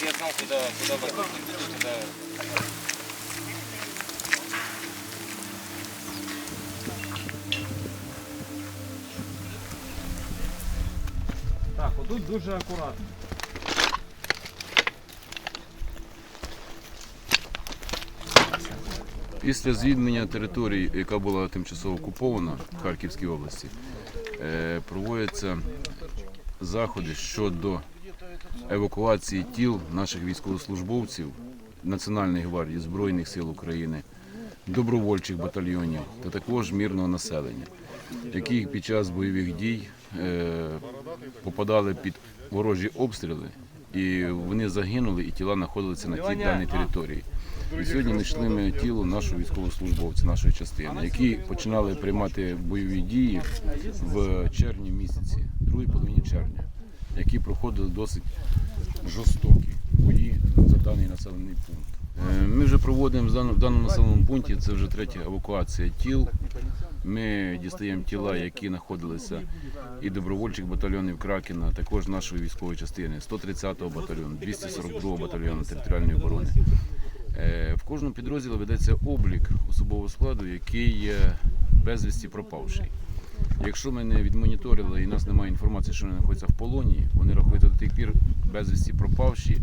знал, куда, куда возить, куда... Так, отут дуже акуратно. Після звільнення території, яка була тимчасово окупована в Харківській області, е, проводяться заходи щодо евакуації тіл наших військовослужбовців Національної гвардії Збройних сил України, добровольчих батальйонів та також мирного населення, які під час бойових дій е, попадали під ворожі обстріли, і вони загинули, і тіла знаходилися на тій даній території. І сьогодні знайшли ми тіло нашого військовослужбовця, нашої частини, які починали приймати бойові дії в червні місяці, другій половині червня, які проходили досить жорстокі бої за даний населений пункт. Е, Ми вже проводимо в даному- населеному пункті, це вже третя евакуація тіл. Ми дістаємо тіла, які знаходилися і добровольчих батальйонів Кракена, також нашої військової частини, 130-го батальйону, 242-го батальйону територіальної оборони. Е, В кожному підрозділі ведеться облік особового складу, який є безвісті пропавший. Якщо ми не відмоніторили і нас немає інформації, що вони знаходяться в полоні, вони рахуються до тих пір безвісті пропавші,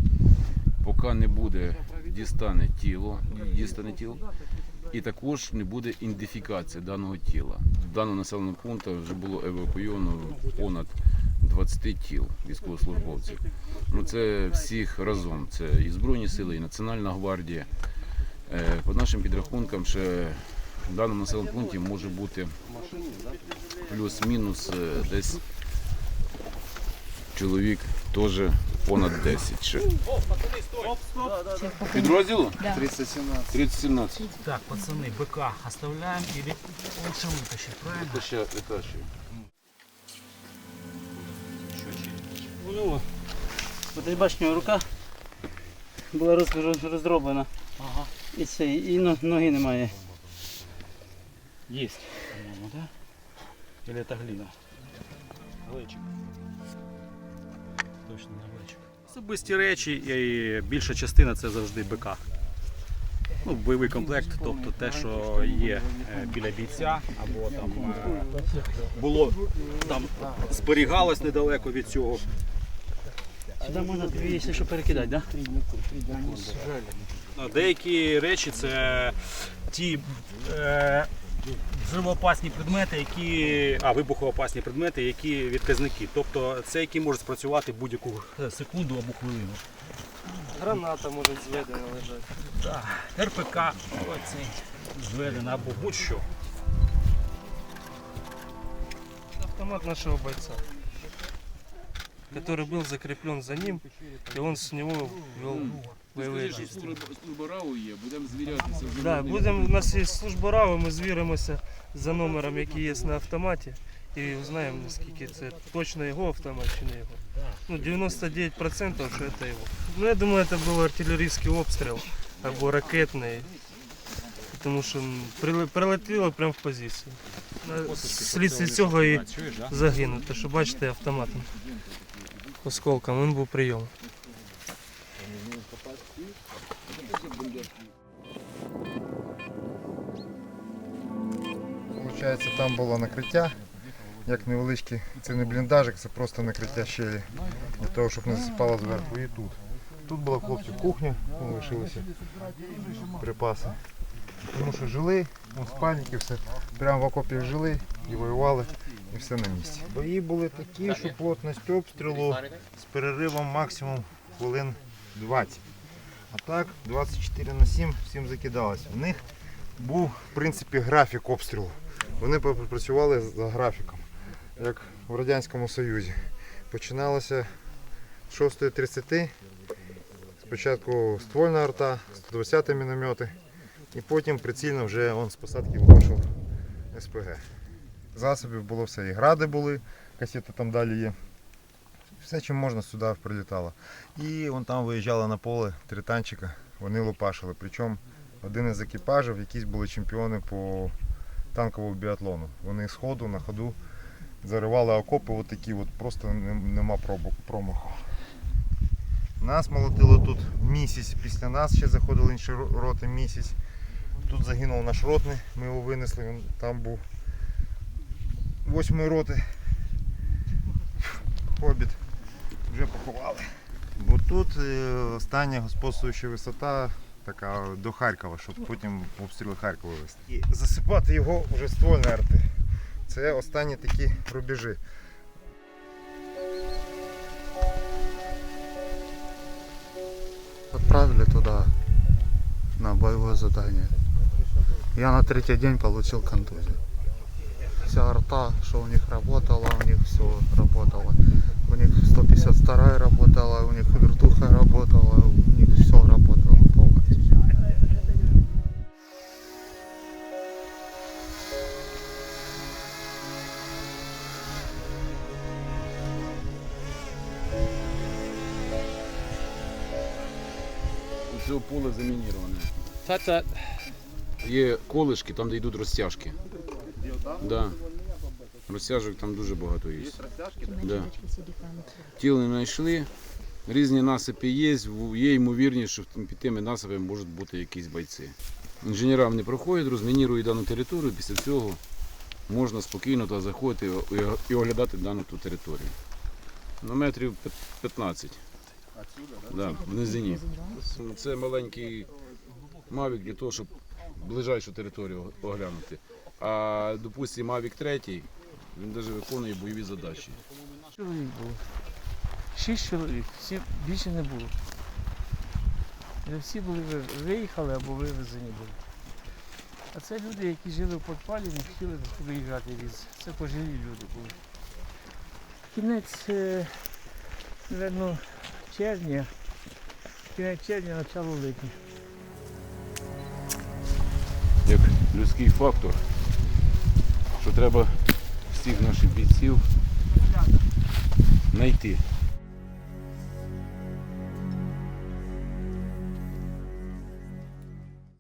поки не буде дістане тіло, дістане тіло, і також не буде ідентифікації даного тіла. В даному населеному пункті вже було евакуйовано понад 20 тіл військовослужбовців. Ну це всіх разом. Це і Збройні сили, і Національна гвардія. Е, По нашим підрахункам, ще в даному населеному пункті може бути плюс-мінус е, десь чоловік теж понад 10. Ще. Підрозділу? 317. 3017. Так, пацаны, быка оставляем или лучше вытащить, правильно? Це ще витащує. Ну, от і бачиш, у нього рука була роз- роздроблена. Ага. І це, і но- ноги немає. Есть, по-моему, да? Или это глина? Глечик. Точно не глечик. Особисті речі і більша частина це завжди БК. Ну, бойовий комплект, тобто те, що є е, біля бійця, або там е, було там зберігалось недалеко від цього. Сюди можна тобі, якщо що, перекидати, так? Да? Деякі речі це ті е, взривоопасні предмети, які. А, вибухоопасні предмети, які відказники. Тобто це які можуть спрацювати будь-яку секунду або хвилину. Граната може зведена лежати. Так, РПК оцей зведена або будь-що. Автомат нашого бойца, который был закреплен за ним, и он с него вел боевые действия. Службораву є, будемо звірятися. вже Да, будем, у нас є служба РАВи, ми звіримося за номером, який є на автоматі, і узнаємо, наскільки це точно його автомат чи не його. Ну, 99% що це його. Ну, я думаю, це був артилерійський обстріл або ракетний, тому що м, приле- прилетіло прямо в позицію. На- Слідстві цього і загинув. Те, що бачите, автоматом. Осколком, він був прийом. Получається, там було накриття, як невеличкий, це не бліндажик, це просто накриття щелі, для того, щоб не засипало зверху. І тут. Тут була хлопців кухня, ну, лишилися припаси. Тому що жили, спальники, все. Прямо в окопі жили і воювали, і все на місці. Бої були такі, що плотність обстрілу з переривом максимум хвилин 20. А так 24 на 7 всім закидалося. В них був в принципі графік обстрілу. Вони працювали за графіком, як в Радянському Союзі. Починалося з 6.30, спочатку ствольна арта, 120 міномети, і потім прицільно вже он з посадки вийшов СПГ. Засобів було все, і гради були, касети там далі є. Все, чим можна сюди прилітало. І вон там виїжджали на поле три танчика, вони лопашили. Причому один із екіпажів, якісь були чемпіони по танковому біатлону. Вони з ходу на ходу заривали окопи, от такі, от, просто нема промаху. Нас молотило тут місяць, після нас ще заходили інші роти місяць. Тут загинув наш ротний, ми його винесли, він там був восьмої роти. Хобіт вже поховали. Бо тут е, остання господствуюча висота така до Харкова, щоб потім обстріли Харкова вести. І засипати його вже ствольні арти. Це останні такі рубежі. Отправили туда на боевое задание. Я на третий день получил контузию. Вся арта, что у них работала, у них все работало. У них 152 работала, у них вертуха работала, у них все работало полностью. Все поле it. Є колишки, там де йдуть розтяжки. Да. Розтяжок там дуже багато є. Да. Тіл не знайшли. Різні насипи є, є ймовірність, що під тими насипами можуть бути якісь бойці. Інженерам не проходять, розмінірують дану територію, після цього можна спокійно туди заходити і- оглядати дану ту територію. На метрів 15. Да, в низині. Це маленький Mavic для того, щоб ближайшу територію оглянути. А, допустимо, Mavic 3, він навіть виконує бойові задачі. Чоловік було. Шість чоловік, всі більше не було. І Всі були виїхали або вивезені були. А це люди, які жили в підпалі, не хотіли виїжджати від. Це пожилі люди були. Кінець, е, напевно, червня, кінець червня, начало липня. Як людський фактор, що треба всіх наших бійців знайти.